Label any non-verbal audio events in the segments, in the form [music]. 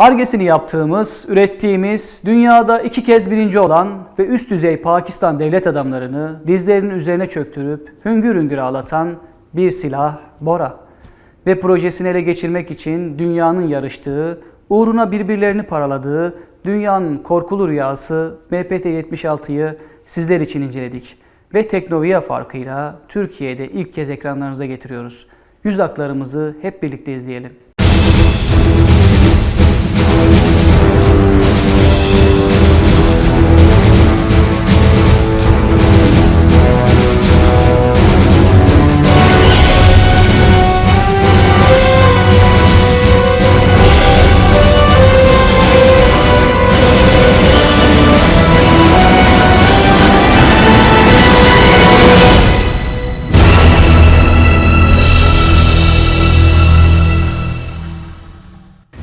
Argesini yaptığımız, ürettiğimiz, dünyada iki kez birinci olan ve üst düzey Pakistan devlet adamlarını dizlerinin üzerine çöktürüp hüngür hüngür ağlatan bir silah Bora. Ve projesini ele geçirmek için dünyanın yarıştığı, uğruna birbirlerini paraladığı dünyanın korkulu rüyası MPT-76'yı sizler için inceledik. Ve Teknovia farkıyla Türkiye'de ilk kez ekranlarınıza getiriyoruz. Yüz haklarımızı hep birlikte izleyelim.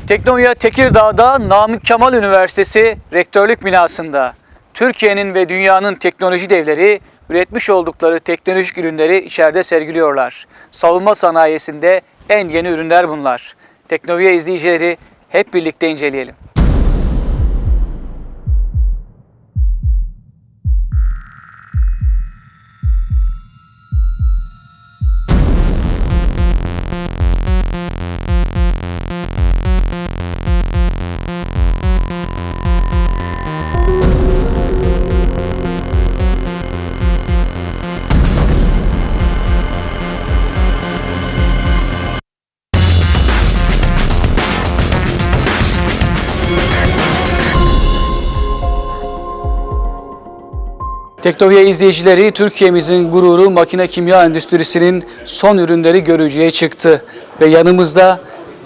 Teknoya Tekirdağ'da Namık Kemal Üniversitesi Rektörlük binasında Türkiye'nin ve dünyanın teknoloji devleri üretmiş oldukları teknolojik ürünleri içeride sergiliyorlar. Savunma sanayisinde en yeni ürünler bunlar. Teknoviye izleyicileri hep birlikte inceleyelim. Teknoviye izleyicileri Türkiye'mizin gururu makine kimya endüstrisinin son ürünleri görücüye çıktı. Ve yanımızda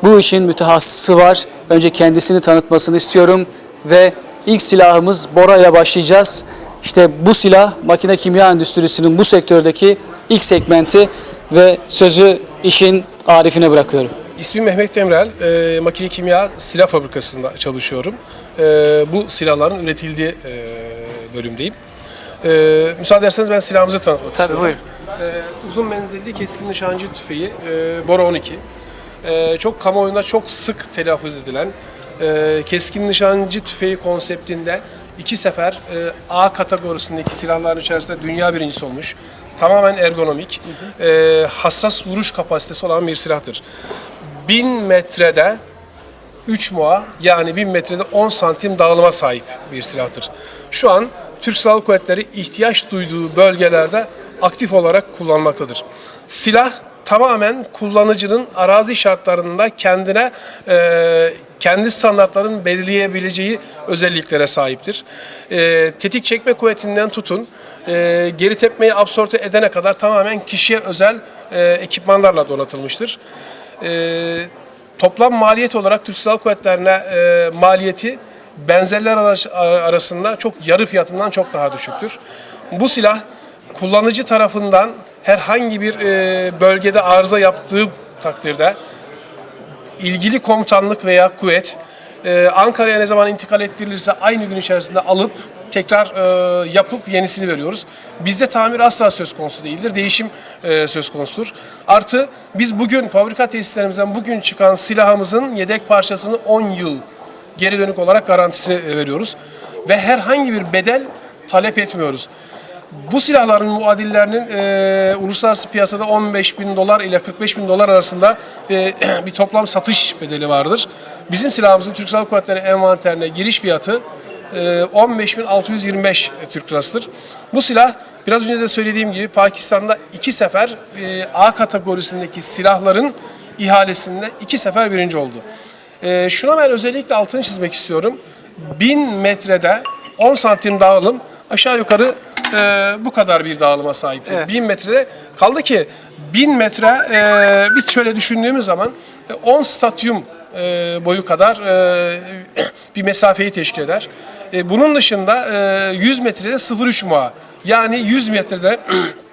bu işin mütehassısı var. Önce kendisini tanıtmasını istiyorum ve ilk silahımız Bora'ya başlayacağız. İşte bu silah makine kimya endüstrisinin bu sektördeki ilk segmenti ve sözü işin arifine bırakıyorum. İsmim Mehmet Demirel. E, makine kimya silah fabrikasında çalışıyorum. E, bu silahların üretildiği e, bölümdeyim. E, müsaade ederseniz ben silahımızı tanıtmak Tabii istiyorum. buyurun. E, uzun menzilli keskin nişancı tüfeği e, Bora 12. E, çok kamuoyunda çok sık telaffuz edilen e, keskin nişancı tüfeği konseptinde iki sefer e, A kategorisindeki silahların içerisinde dünya birincisi olmuş. Tamamen ergonomik, e, hassas vuruş kapasitesi olan bir silahtır. 1000 metrede 3 muha yani 1000 metrede 10 santim dağılıma sahip bir silahtır. Şu an Türk Silahlı Kuvvetleri ihtiyaç duyduğu bölgelerde aktif olarak kullanmaktadır. Silah tamamen kullanıcının arazi şartlarında kendine e, kendi standartların belirleyebileceği özelliklere sahiptir. E, tetik çekme kuvvetinden tutun, e, geri tepmeyi absorbe edene kadar tamamen kişiye özel e, ekipmanlarla donatılmıştır. E, toplam maliyet olarak Türk Silahlı Kuvvetleri'ne e, maliyeti benzerler ara- arasında çok yarı fiyatından çok daha düşüktür. Bu silah kullanıcı tarafından herhangi bir e, bölgede arıza yaptığı takdirde ilgili komutanlık veya kuvvet e, Ankara'ya ne zaman intikal ettirilirse aynı gün içerisinde alıp tekrar e, yapıp yenisini veriyoruz. Bizde tamir asla söz konusu değildir. Değişim söz konusudur. Artı biz bugün fabrika tesislerimizden bugün çıkan silahımızın yedek parçasını 10 yıl geri dönük olarak garantisini e, veriyoruz. Ve herhangi bir bedel talep etmiyoruz. Bu silahların muadillerinin e, uluslararası piyasada 15 bin dolar ile 45 bin dolar arasında e, [clears throat] bir toplam satış bedeli vardır. Bizim silahımızın Türk Silahlı Kuvvetleri envanterine giriş fiyatı e, 15.625 Türk lirasıdır. Bu silah biraz önce de söylediğim gibi Pakistan'da iki sefer e, A kategorisindeki silahların ihalesinde iki sefer birinci oldu. E, şuna ben özellikle altını çizmek istiyorum. 1000 metrede 10 santim dağılım aşağı yukarı e, bu kadar bir dağılıma sahip. Evet. 1000 metrede kaldı ki 1000 metre e, bir şöyle düşündüğümüz zaman e, 10 stadyum e, boyu kadar e, [clears throat] bir mesafeyi teşkil eder. E, bunun dışında e, 100 metrede 0,3 muha yani 100 metrede [clears throat]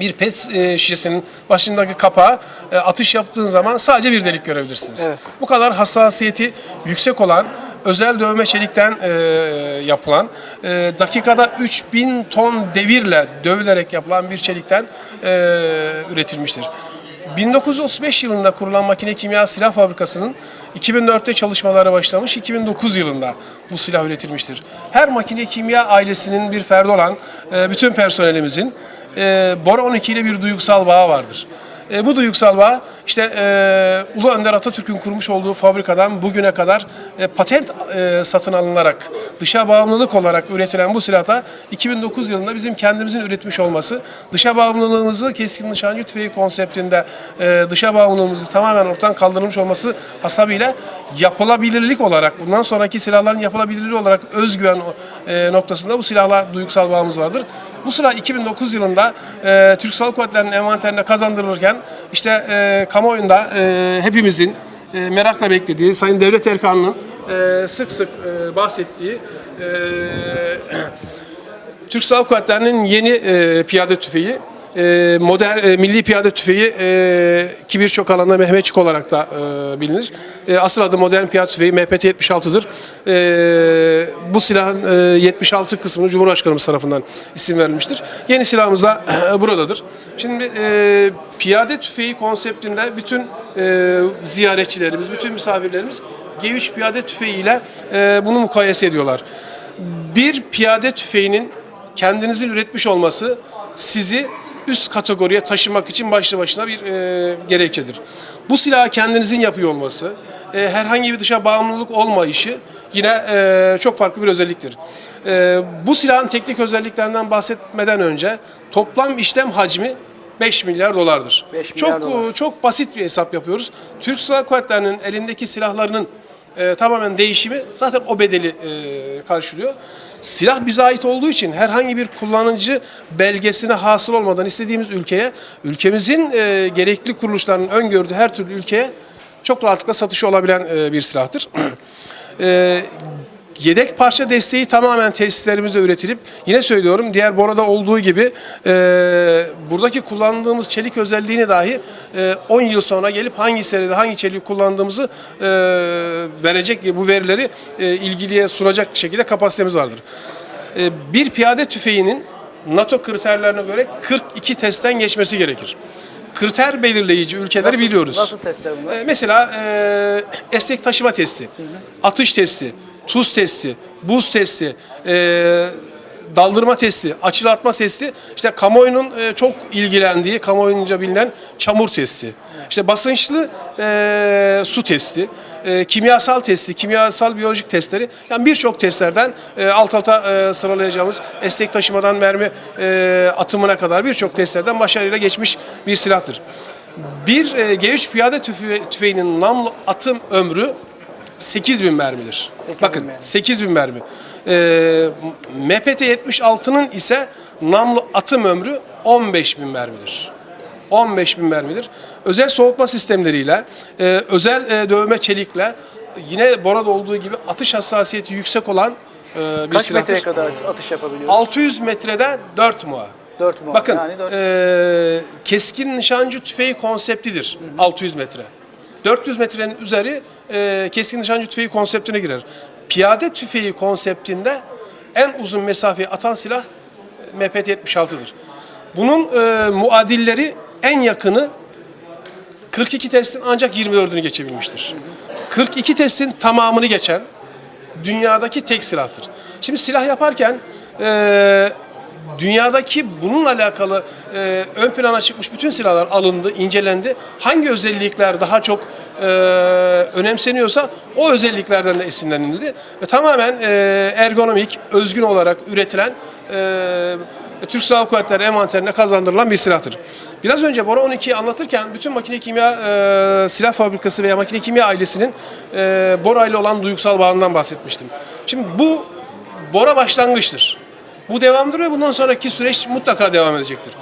bir pet e, şişesinin başındaki kapağı e, atış yaptığın zaman sadece bir delik görebilirsiniz. Evet. Bu kadar hassasiyeti yüksek olan özel dövme çelikten e, yapılan e, dakikada 3000 ton devirle dövülerek yapılan bir çelikten e, üretilmiştir. 1935 yılında kurulan makine kimya silah fabrikasının 2004'te çalışmalara başlamış, 2009 yılında bu silah üretilmiştir. Her makine kimya ailesinin bir ferdi olan e, bütün personelimizin e, Bora 12 ile bir duygusal bağı vardır. E, bu duygusal bağ işte e, Ulu Önder Atatürk'ün kurmuş olduğu fabrikadan bugüne kadar e, patent e, satın alınarak dışa bağımlılık olarak üretilen bu silahta 2009 yılında bizim kendimizin üretmiş olması dışa bağımlılığımızı keskin nişancı tüfeği konseptinde e, dışa bağımlılığımızı tamamen ortadan kaldırılmış olması hasabıyla yapılabilirlik olarak bundan sonraki silahların yapılabilirliği olarak özgüven e, noktasında bu silahla duygusal bağımız vardır. Bu silah 2009 yılında e, Türk Silahlı Kuvvetleri'nin envanterine kazandırılırken işte e, kamuoyunda e, hepimizin e, merakla beklediği Sayın Devlet Erkan'ın e, sık sık e, bahsettiği e, [clears throat] Türk Silahlı Kuvvetleri'nin yeni e, piyade tüfeği, e, modern e, milli piyade tüfeği e, ki birçok alanda Mehmetçik olarak da e, bilinir. E, asıl adı modern piyade tüfeği MPT 76'dır. E, bu silahın e, 76 kısmını Cumhurbaşkanımız tarafından isim verilmiştir. Yeni silahımız da buradadır. Şimdi e, piyade tüfeği konseptinde bütün e, ziyaretçilerimiz, bütün misafirlerimiz G3 piyade tüfeği ile e, bunu mukayese ediyorlar bir piyade tüfeğinin kendinizin üretmiş olması sizi üst kategoriye taşımak için başlı başına bir e, gerekçedir. Bu silahı kendinizin yapıyor olması, e, herhangi bir dışa bağımlılık olmayışı yine e, çok farklı bir özelliktir. E, bu silahın teknik özelliklerinden bahsetmeden önce toplam işlem hacmi 5 milyar dolardır. 5 milyar çok dolar. e, çok basit bir hesap yapıyoruz. Türk Silahlı Kuvvetleri'nin elindeki silahlarının e, tamamen değişimi zaten o bedeli e, karşılıyor. Silah bize ait olduğu için herhangi bir kullanıcı belgesine hasıl olmadan istediğimiz ülkeye, ülkemizin e, gerekli kuruluşlarının öngördüğü her türlü ülkeye çok rahatlıkla satışı olabilen e, bir silahtır. [clears throat] e, Yedek parça desteği tamamen tesislerimizde üretilip yine söylüyorum diğer Bora'da olduğu gibi e, buradaki kullandığımız çelik özelliğini dahi e, 10 yıl sonra gelip hangi seride hangi çeliği kullandığımızı e, verecek bu verileri e, ilgiliye sunacak şekilde kapasitemiz vardır. E, bir piyade tüfeğinin NATO kriterlerine göre 42 testten geçmesi gerekir. Kriter belirleyici ülkeleri Nasıl- biliyoruz. nasıl testler bunlar? E, mesela e, esnek taşıma testi, atış testi, tuz testi, buz testi, e, daldırma testi, açılı atma testi, işte kamuoyunun e, çok ilgilendiği, kamuoyunca bilinen çamur testi. İşte basınçlı e, su testi, e, kimyasal testi, kimyasal biyolojik testleri, yani birçok testlerden e, alt alta e, sıralayacağımız esnek taşımadan mermi e, atımına kadar birçok testlerden başarıyla geçmiş bir silahtır. Bir e, G3 piyade tüfe- tüfeğinin namlu atım ömrü 8000 mermidir. 8000 Bakın mermi. 8000 mermi. Ee, MPT 76'nın ise namlu atım ömrü 15000 mermidir. 15 bin mermidir. Özel soğutma sistemleriyle, e, özel e, dövme çelikle, yine Bora'da olduğu gibi atış hassasiyeti yüksek olan e, bir Kaç silahtır. metreye kadar atış yapabiliyoruz? 600 metrede 4 muha. 4 mu? Bakın Yani 4. eee, keskin nişancı tüfeği konseptidir 600 metre. 400 metrenin üzeri eee, keskin nişancı tüfeği konseptine girer. Piyade tüfeği konseptinde en uzun mesafeyi atan silah e, MPT 76'dır. Bunun eee, muadilleri en yakını 42 testin ancak 24'ünü geçebilmiştir. 42 testin tamamını geçen dünyadaki tek silahtır. Şimdi silah yaparken eee, dünyadaki bununla alakalı eee, ön plana çıkmış bütün silahlar alındı, incelendi. Hangi özellikler daha çok eee, önemseniyorsa o özelliklerden de esinlenildi. Ve tamamen eee, ergonomik, özgün olarak üretilen eee Türk Silahlı Kuvvetleri envanterine kazandırılan bir silahtır. Biraz önce Bora 12'yi anlatırken bütün makine kimya e, silah fabrikası veya makine kimya ailesinin e, Bora ile olan duygusal bağından bahsetmiştim. Şimdi bu Bora başlangıçtır. Bu devamdır ve bundan sonraki süreç mutlaka devam edecektir.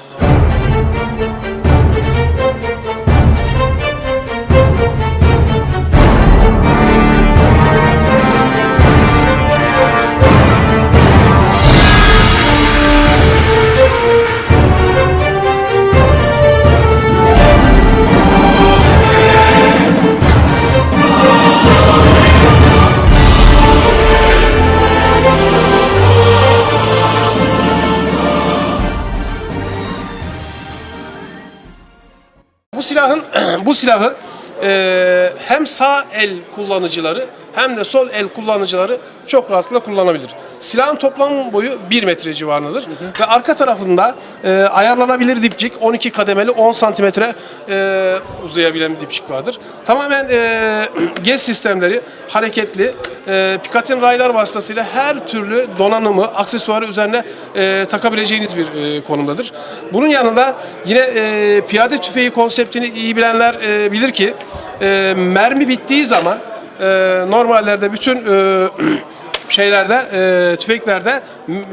[clears throat] bu silahı e, hem sağ el kullanıcıları hem de sol el kullanıcıları çok rahatlıkla kullanabilir. Silahın toplam boyu 1 metre civarındadır ve arka tarafında e, ayarlanabilir dipçik 12 kademeli 10 santimetre e, uzayabilen bir dipçik vardır. Tamamen e, [clears throat] gez sistemleri hareketli. E, Picatinny raylar vasıtasıyla her türlü donanımı, aksesuarı üzerine e, takabileceğiniz bir e, konumdadır. Bunun yanında yine e, piyade tüfeği konseptini iyi bilenler e, bilir ki e, mermi bittiği zaman e, normallerde bütün e, [clears throat] şeylerde, e, tüfeklerde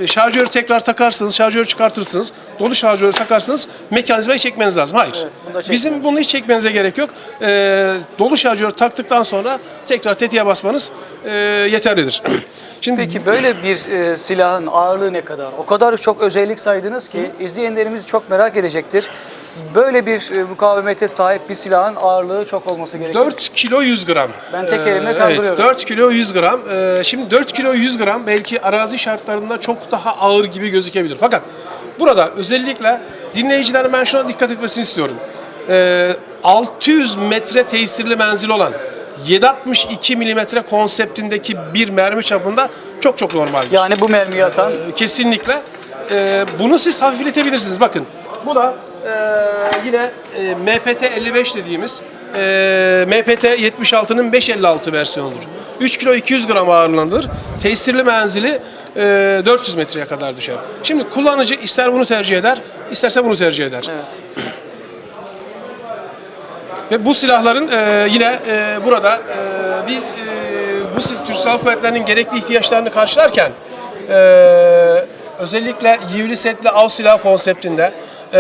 şarjörü tekrar takarsınız, şarjörü çıkartırsınız, dolu şarjörü takarsınız, mekanizmayı çekmeniz lazım. Hayır. bunu da Bizim bunu hiç çekmenize gerek yok. E, dolu şarjörü taktıktan sonra tekrar tetiğe basmanız e, yeterlidir. [clears throat] Şimdi Peki böyle bir e, silahın ağırlığı ne kadar? O kadar çok özellik saydınız ki izleyenlerimiz çok merak edecektir. Böyle bir e, mukavemete sahip bir silahın ağırlığı çok olması gerekiyor. 4 kilo 100 gram. Ben tek elimle Ee, kaldırıyorum. Evet, 4 kilo 100 gram. Ee, şimdi 4 kilo 100 gram belki arazi şartlarında çok daha ağır gibi gözükebilir. Fakat burada özellikle dinleyicilerin ben şuna dikkat etmesini istiyorum. Ee, 600 metre tesirli menzil olan 762 milimetre konseptindeki bir mermi çapında çok çok normaldir. Yani bu mermiyi atan Kesinlikle. Ee, bunu siz hafifletebilirsiniz. Bakın bu da e, yine e, MPT 55 dediğimiz e, MPT 76'nın 556 versiyonudur. 3 kilo 200 gram ağırlığındadır. Tesirli menzili e, 400 metreye kadar düşer. Şimdi kullanıcı ister bunu tercih eder, isterse bunu tercih eder. Ve bu silahların e, yine e, burada e, biz e, bu Türk Silahlı Kuvvetleri'nin gerekli ihtiyaçlarını karşılarken e, özellikle yivli setli av silah konseptinde e,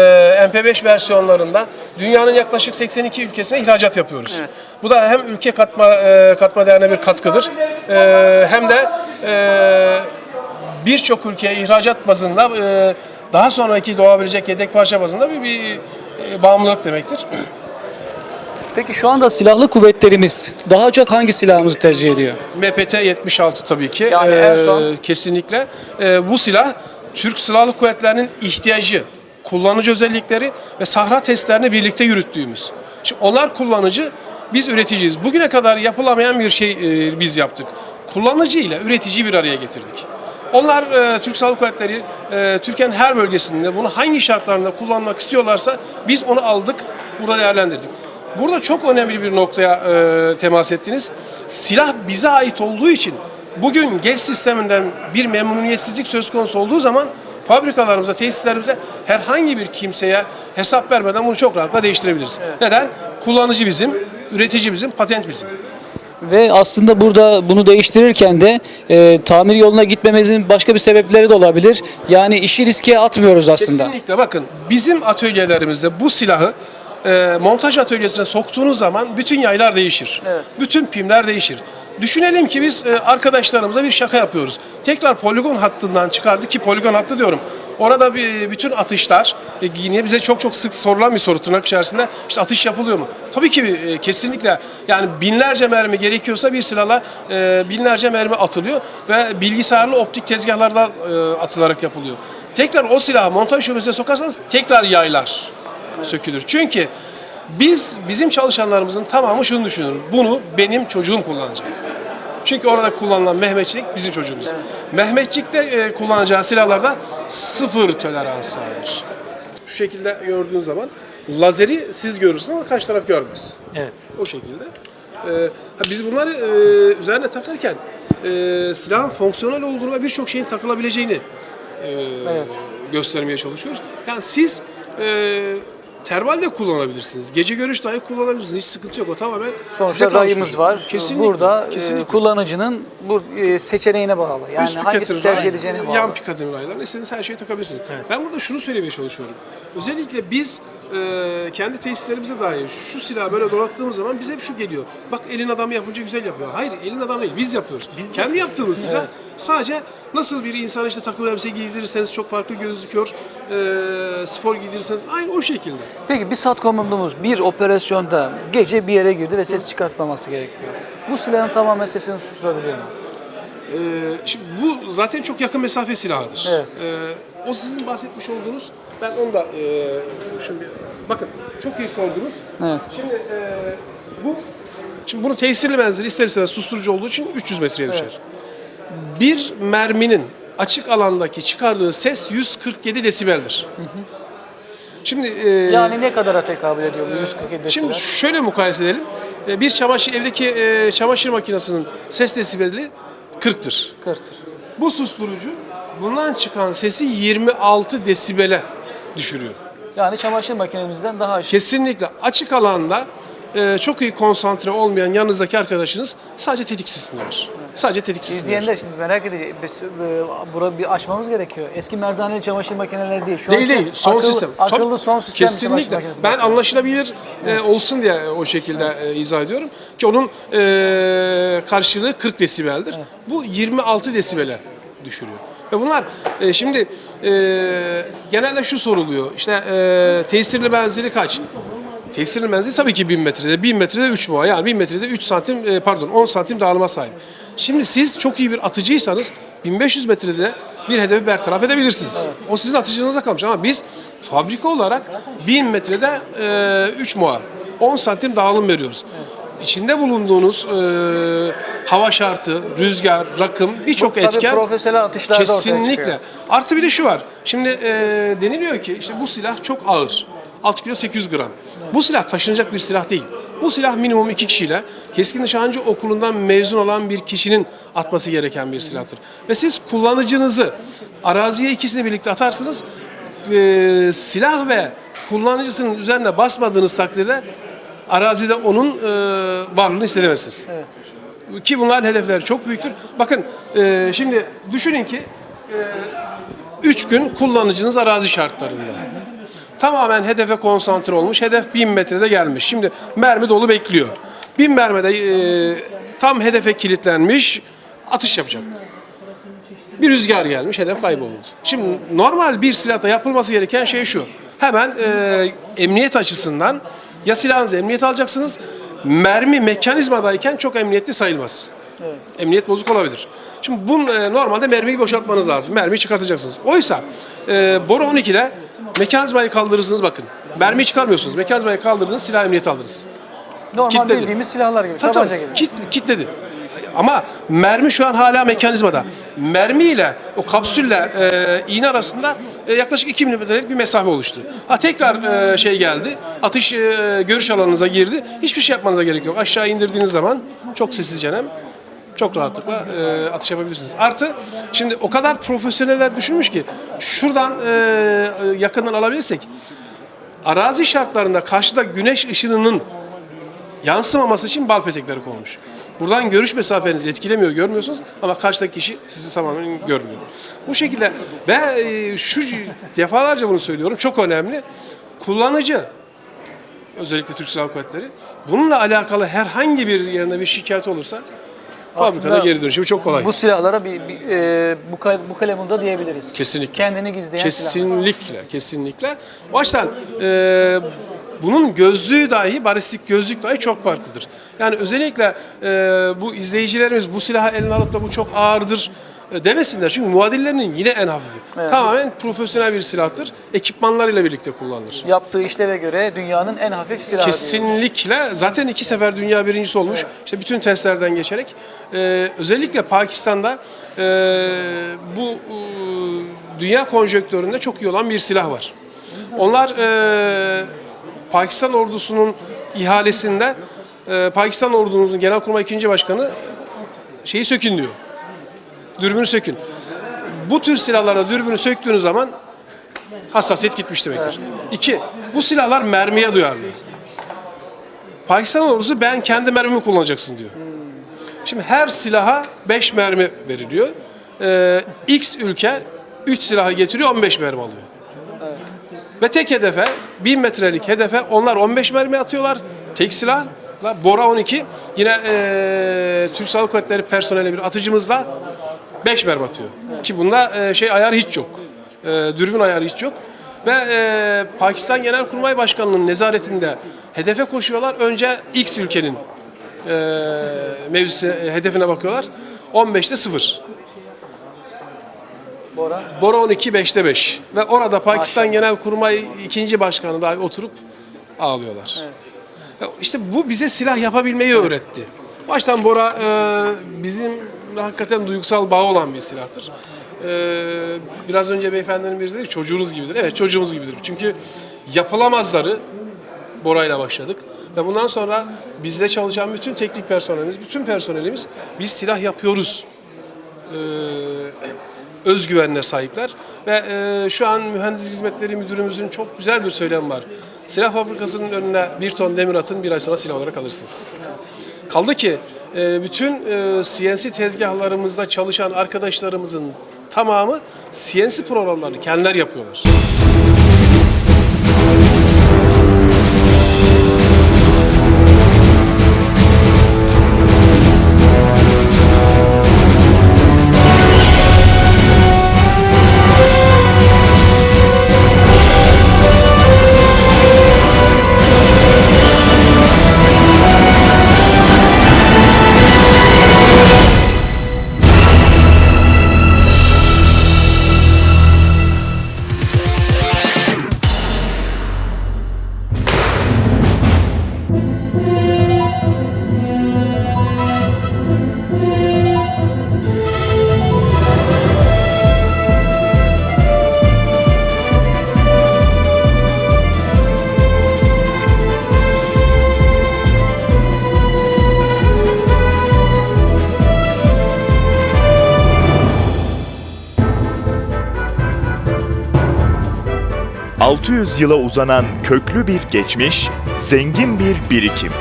MP5 versiyonlarında dünyanın yaklaşık 82 ülkesine ihracat yapıyoruz. Evet. Bu da hem ülke katma e, katma değerine bir katkıdır e, hem de e, birçok ülkeye ihracat bazında e, daha sonraki doğabilecek yedek parça bazında bir, bir e, bağımlılık demektir. [clears throat] Peki şu anda silahlı kuvvetlerimiz daha çok hangi silahımızı tercih ediyor? MPT 76 tabii ki. Yani en son- kesinlikle. Ee, bu silah Türk Silahlı Kuvvetleri'nin ihtiyacı, kullanıcı özellikleri ve sahra testlerini birlikte yürüttüğümüz. Şimdi onlar kullanıcı, biz üreticiyiz. Bugüne kadar yapılamayan bir şey e, biz yaptık. Kullanıcı ile üreticiyi bir araya getirdik. Onlar e, Türk Silahlı Kuvvetleri e, Türkiye'nin her bölgesinde bunu hangi şartlarında kullanmak istiyorlarsa biz onu aldık, burada değerlendirdik. Burada çok önemli bir noktaya e, temas ettiniz. Silah bize ait olduğu için bugün GES sisteminden bir memnuniyetsizlik söz konusu olduğu zaman fabrikalarımıza, tesislerimize herhangi bir kimseye hesap vermeden bunu çok rahatlıkla değiştirebiliriz. Neden? Kullanıcı bizim, üretici bizim, patent bizim. Ve aslında burada bunu değiştirirken de e, tamir yoluna gitmemizin başka bir sebepleri de olabilir. Yani işi riske atmıyoruz aslında. Kesinlikle bakın bizim atölyelerimizde bu silahı e, montaj atölyesine soktuğunuz zaman bütün yaylar değişir. Evet. Bütün pimler değişir. Düşünelim ki biz e, arkadaşlarımıza bir şaka yapıyoruz. Tekrar poligon hattından çıkardık ki poligon hattı diyorum. Orada bir, bütün atışlar e, yine bize çok çok sık sorulan bir soru tırnak içerisinde. İşte atış yapılıyor mu? Tabii ki e, kesinlikle yani binlerce mermi gerekiyorsa bir silahla e, binlerce mermi atılıyor ve bilgisayarlı optik tezgahlardan e, atılarak yapılıyor. Tekrar o silahı montaj şubesine sokarsanız tekrar yaylar sökülür. Çünkü biz bizim çalışanlarımızın tamamı şunu düşünür. Bunu benim çocuğum kullanacak. Çünkü orada kullanılan Mehmetçilik bizim çocuğumuz. Mehmetçikte e, kullanacağı silahlarda sıfır tolerans vardır. Şu şekilde gördüğün zaman lazeri siz görürsünüz ama karşı taraf görmez. Evet. O şekilde. Ee, biz bunları e, üzerine takarken e, silahın fonksiyonel olduğunu ve birçok şeyin takılabileceğini e, göstermeye çalışıyoruz. Yani siz e, termal de kullanabilirsiniz. Gece görüş dahi kullanabilirsiniz. Hiç sıkıntı yok. O tamamen Sonuçta rayımız var. Kesinlikle. Burada e, kesinlikle. kullanıcının bu e, seçeneğine bağlı. Yani Üst hangisi Picatinny tercih ray, edeceğine bağlı. Yan Picatinny raylar. İstediğiniz her şeyi takabilirsiniz. Ben burada şunu söylemeye çalışıyorum. Özellikle biz e, kendi tesislerimize dair şu silahı böyle donattığımız zaman bize hep şu geliyor. Bak elin adamı yapınca güzel yapıyor. Hayır elin adamı değil biz yapıyoruz. kendi yaptığımız silah sadece nasıl bir insan işte takım elbise giydirirseniz çok farklı gözüküyor. E, spor giydirirseniz aynı o şekilde. Peki bir SAT komandomuz bir operasyonda gece bir yere girdi ve ses çıkartmaması gerekiyor. Bu silahın tamamen sesini susturabiliyor mu? Ee, şimdi bu zaten çok yakın mesafe silahıdır. Evet. Ee, o sizin bahsetmiş olduğunuz, ben onu da e, şimdi bakın çok iyi sordunuz. Evet. Şimdi e, bu Şimdi bunun tesirli menzili ister istemez susturucu olduğu için 300 metreye düşer. Bir merminin açık alandaki çıkardığı ses 147 desibeldir. Şimdi e, Yani ne kadara tekabül ediyor bu 147 desibel? Şimdi şöyle mukayese edelim. E, Bir çamaşır evdeki e, çamaşır makinesinin ses desibeli 40'tır. 40'tır. Bu susturucu bundan çıkan sesi 26 desibele düşürüyor. Yani çamaşır makinemizden daha aşağı. Kesinlikle açık alanda e, çok iyi konsantre olmayan yanınızdaki arkadaşınız sadece tetik sesini duyar. Sadece tetik sesini duyar. İzleyenler şimdi merak edecek. Biz, e, bura bir açmamız gerekiyor. Eski merdaneli çamaşır makineleri değil. Şu Değil anki değil. Son akıllı, sistem. Akıllı Tabii, son sistem çamaşır Kesinlikle. makinesi. Ben mesela. anlaşılabilir e, olsun diye o şekilde e, izah ediyorum. Ki onun e, karşılığı 40 desibeldir. Bu 26 desibele düşürüyor. Ve bunlar e, şimdi e, genelde şu soruluyor. İşte e, tesirli menzili kaç? Tesirli menzil tabii ki 1000 metrede. 1000 metrede 3 muha. Yani 1000 metrede 3 santim e, pardon 10 santim dağılıma sahip. Şimdi siz çok iyi bir atıcıysanız 1500 metrede bir hedefi bertaraf edebilirsiniz. O sizin atıcınıza kalmış ama biz fabrika olarak 1000 metrede e, 3 muha 10 santim dağılım veriyoruz. İçinde bulunduğunuz e, hava şartı, rüzgar, rakım birçok etken profesyonel atışlarda ortaya Kesinlikle. çıkıyor. Artı bir de şu var. Şimdi e, deniliyor ki işte bu silah çok ağır. 6 kilo 800 gram. Bu silah taşınacak bir silah değil. Bu silah minimum iki kişiyle keskin nişancı okulundan mezun olan bir kişinin atması gereken bir silahtır. Ve siz kullanıcınızı araziye ikisini birlikte atarsınız. E, silah ve kullanıcısının üzerine basmadığınız takdirde arazide onun e, varlığını hissedemezsiniz. Ki bunların hedefleri çok büyüktür. Bakın e, şimdi düşünün ki 3 gün kullanıcınız arazi şartlarında. Tamamen hedefe konsantre olmuş. Hedef 1000 metrede gelmiş. Şimdi mermi dolu bekliyor. 1000 mermide e, tam hedefe kilitlenmiş. Atış yapacak. Bir rüzgar gelmiş, hedef kayboldu. Şimdi normal bir silahta yapılması gereken şey şu. Hemen e, emniyet açısından ya silahınızı emniyet alacaksınız. Mermi mekanizmadayken çok emniyetli sayılmaz. Emniyet bozuk olabilir. Şimdi bunun e, normalde mermiyi boşaltmanız lazım. Mermiyi çıkartacaksınız. Oysa e, boru 12'de mekanizmayı kaldırırsınız bakın. Mermiyi çıkarmıyorsunuz. Mekanizmayı kaldırdınız, silah emniyeti aldınız. Normal Kitledi. bildiğimiz silahlar gibi, Tabii, tabanca tabii. gibi. Kit, kitledi. Ama mermi şu an hala mekanizmada. Mermi ile o kapsülle e, iğne arasında e, yaklaşık 2 milimetrelik bir mesafe oluştu. Ha tekrar e, şey geldi. Atış e, görüş alanınıza girdi. Hiçbir şey yapmanıza gerek yok. Aşağı indirdiğiniz zaman çok sessizce çok rahatlıkla e, atış yapabilirsiniz. Artı şimdi o kadar profesyoneller düşünmüş ki şuradan e, e, yakından alabilirsek arazi şartlarında karşıda güneş ışınının yansımaması için bal petekleri konmuş. Buradan görüş mesafenizi etkilemiyor, görmüyorsunuz ama karşıdaki kişi sizi tamamen görmüyor. Bu şekilde ve şu defalarca bunu söylüyorum çok önemli. Kullanıcı özellikle Türk Silahlı Kuvvetleri bununla alakalı herhangi bir yerinde bir şikayet olursa fabrikada geri dönüşümü çok kolay. Bu silahlara bir, bir e, bu, kay, bu kalemunda diyebiliriz. Kesinlikle. Kendini gizleyen silahlar. Kesinlikle, kesinlikle. O açıdan e, bunun gözlüğü dahi, balistik gözlük dahi çok farklıdır. Yani özellikle e, bu izleyicilerimiz bu silahı eline alıp da bu çok ağırdır e, demesinler. Çünkü muadillerinin yine en hafifi. Tamamen profesyonel bir silahtır. Ekipmanlarıyla birlikte kullanılır. Yaptığı işleve göre dünyanın en hafif silahı. diyoruz. Kesinlikle. Zaten iki sefer dünya birincisi olmuş. İşte bütün testlerden geçerek. Ee, özellikle Pakistan'da e, bu e, dünya konjonktöründe çok iyi olan bir silah var. Onlar e, Pakistan ordusunun ihalesinde e, Pakistan ordunun Genelkurmay 2. Başkanı şeyi sökün diyor. Dürbünü sökün. Bu tür silahlarda dürbünü söktüğünüz zaman hassasiyet gitmiş demektir. İki, bu silahlar mermiye duyarlı. Pakistan ordusu ben kendi mermimi kullanacaksın diyor. Şimdi her silaha 5 mermi veriliyor. Ee, X ülke 3 silahı getiriyor 15 mermi alıyor. Ve tek hedefe 1000 metrelik hedefe onlar 15 mermi atıyorlar. Tek silah Bora 12 yine ee, Türk Silahlı Kuvvetleri personeli bir atıcımızla 5 mermi atıyor. Ki bunda ee, şey ayarı hiç yok. Ee, dürbün ayarı hiç yok. Ve ee, Pakistan Genelkurmay Başkanı'nın nezaretinde hedefe koşuyorlar. Önce X ülkenin e, mevzisi, e, hedefine bakıyorlar. 15'te 0. Bora. Bora 12 5'te 5. Ve orada Pakistan Genelkurmay ikinci başkanı da oturup ağlıyorlar. Ya İşte bu bize silah yapabilmeyi öğretti. Baştan Bora e, bizim hakikaten duygusal bağı olan bir silahtır. E, biraz önce beyefendinin biri dedi çocuğunuz gibidir. Evet çocuğumuz gibidir. Çünkü yapılamazları Bora'yla başladık. Ve bundan sonra bizde çalışan bütün teknik personelimiz, bütün personelimiz biz silah yapıyoruz e, özgüvenine sahipler. Ve e, şu an mühendislik hizmetleri müdürümüzün çok güzel bir söylemi var. Silah fabrikasının önüne bir ton demir atın bir ay sonra silah olarak alırsınız. Kaldı ki e, bütün e, CNC tezgahlarımızda çalışan arkadaşlarımızın tamamı CNC programlarını kendiler yapıyorlar. – 600 yıla uzanan köklü bir geçmiş, zengin bir birikim.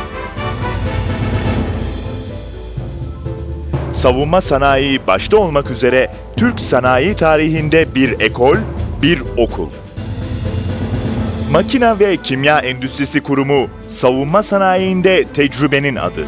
Savunma sanayi başta olmak üzere Türk sanayi tarihinde bir ekol, bir okul. Makina ve Kimya Endüstrisi Kurumu savunma sanayinde tecrübenin adı.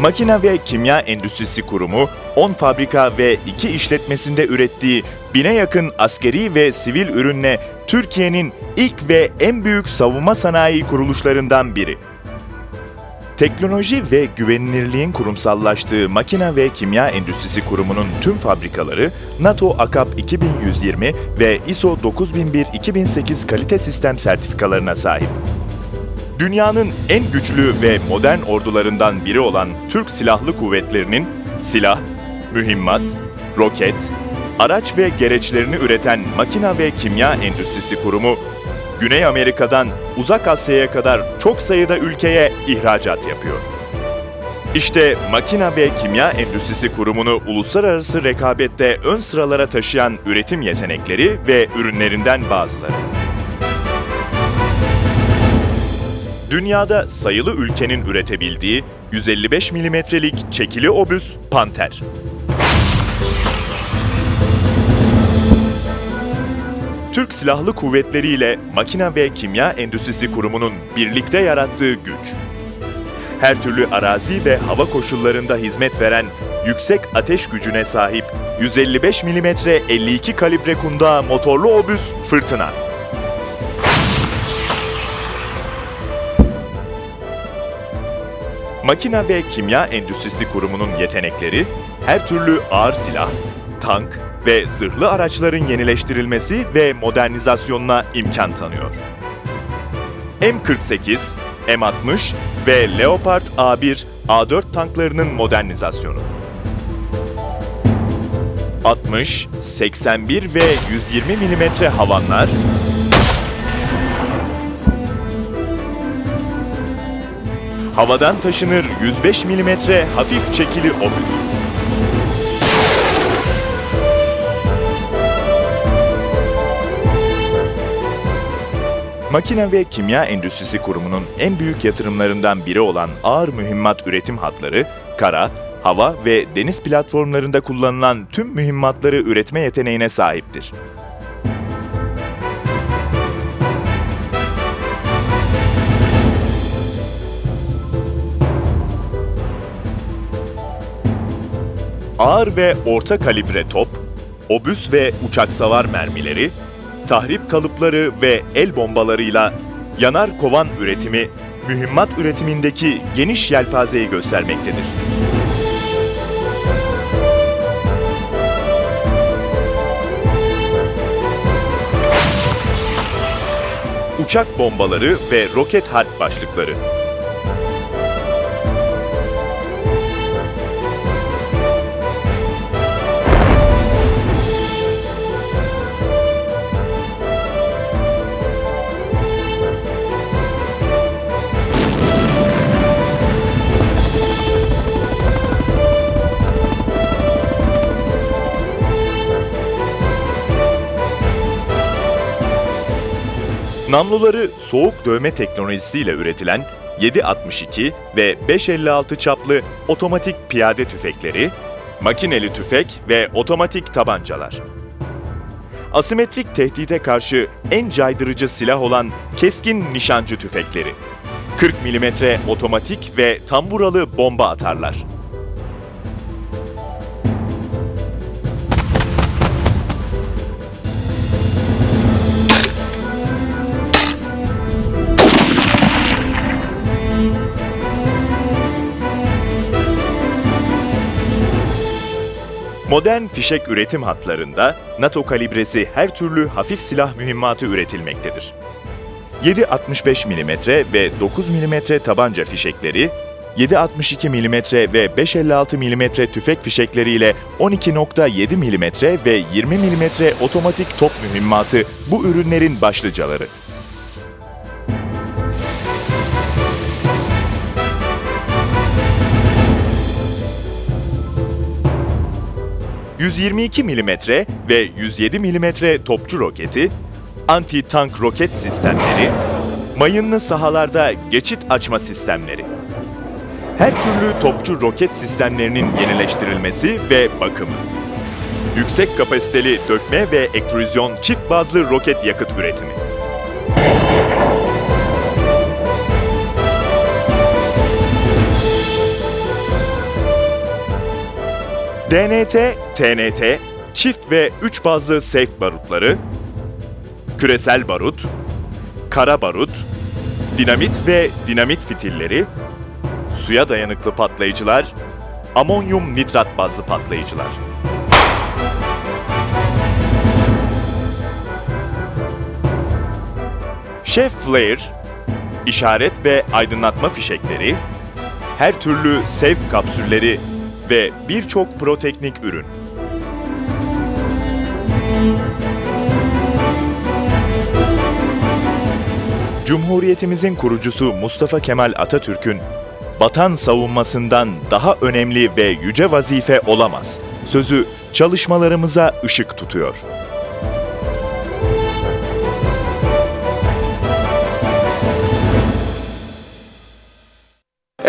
Makina ve Kimya Endüstrisi Kurumu 10 fabrika ve 2 işletmesinde ürettiği bine yakın askeri ve sivil ürünle Türkiye'nin ilk ve en büyük savunma sanayi kuruluşlarından biri. Teknoloji ve güvenilirliğin kurumsallaştığı Makina ve Kimya Endüstrisi Kurumu'nun tüm fabrikaları NATO AKAP 2120 ve ISO 9001-2008 kalite sistem sertifikalarına sahip. Dünyanın en güçlü ve modern ordularından biri olan Türk Silahlı Kuvvetleri'nin silah, mühimmat, roket, araç ve gereçlerini üreten Makina ve Kimya Endüstrisi Kurumu, Güney Amerika'dan Uzak Asya'ya kadar çok sayıda ülkeye ihracat yapıyor. İşte Makina ve Kimya Endüstrisi Kurumu'nu uluslararası rekabette ön sıralara taşıyan üretim yetenekleri ve ürünlerinden bazıları. Dünyada sayılı ülkenin üretebildiği 155 milimetrelik çekili obüs Panter. Türk Silahlı Kuvvetleri ile Makina ve Kimya Endüstrisi Kurumu'nun birlikte yarattığı güç. Her türlü arazi ve hava koşullarında hizmet veren yüksek ateş gücüne sahip 155 milimetre 52 kalibre kundağı motorlu obüs Fırtına. Makina ve Kimya Endüstrisi Kurumu'nun yetenekleri, her türlü ağır silah, tank ve zırhlı araçların yenileştirilmesi ve modernizasyonuna imkan tanıyor. M48, M60 ve Leopard A1, A4 tanklarının modernizasyonu. 60, 81 ve 120 mm havanlar, havadan taşınır 105 mm hafif çekili obüs. Makine ve Kimya Endüstrisi Kurumu'nun en büyük yatırımlarından biri olan ağır mühimmat üretim hatları, kara, hava ve deniz platformlarında kullanılan tüm mühimmatları üretme yeteneğine sahiptir. ağır ve orta kalibre top, obüs ve uçaksavar mermileri, tahrip kalıpları ve el bombalarıyla yanar kovan üretimi, mühimmat üretimindeki geniş yelpazeyi göstermektedir. Uçak bombaları ve roket harp başlıkları Namluları soğuk dövme teknolojisiyle üretilen 7.62 ve 5.56 çaplı otomatik piyade tüfekleri, makineli tüfek ve otomatik tabancalar. Asimetrik tehdide karşı en caydırıcı silah olan keskin nişancı tüfekleri. 40 mm otomatik ve tamburalı bomba atarlar. Modern fişek üretim hatlarında NATO kalibresi her türlü hafif silah mühimmatı üretilmektedir. 7.65 mm ve 9 mm tabanca fişekleri, 7.62 mm ve 5.56 mm tüfek fişekleriyle 12.7 mm ve 20 mm otomatik top mühimmatı bu ürünlerin başlıcaları. ...122 mm ve 107 mm topçu roketi, anti-tank roket sistemleri, mayınlı sahalarda geçit açma sistemleri. Her türlü topçu roket sistemlerinin yenileştirilmesi ve bakımı. Yüksek kapasiteli dökme ve ektrüzyon çift bazlı roket yakıt üretimi. DNT, TNT, çift ve üç bazlı sevk barutları, küresel barut, kara barut, dinamit ve dinamit fitilleri, suya dayanıklı patlayıcılar, amonyum nitrat bazlı patlayıcılar. Chef Flare, işaret ve aydınlatma fişekleri, her türlü sevk kapsülleri ve birçok proteknik ürün. Cumhuriyetimizin kurucusu Mustafa Kemal Atatürk'ün vatan savunmasından daha önemli ve yüce vazife olamaz. Sözü çalışmalarımıza ışık tutuyor.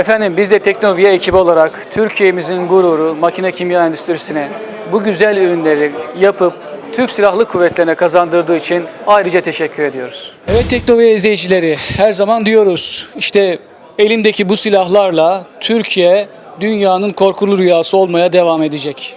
Efendim biz de Teknovia ekibi olarak Türkiye'mizin gururu makine kimya endüstrisine bu güzel ürünleri yapıp Türk Silahlı Kuvvetlerine kazandırdığı için ayrıca teşekkür ediyoruz. Evet Teknovia izleyicileri her zaman diyoruz işte elimdeki bu silahlarla Türkiye dünyanın korkulu rüyası olmaya devam edecek.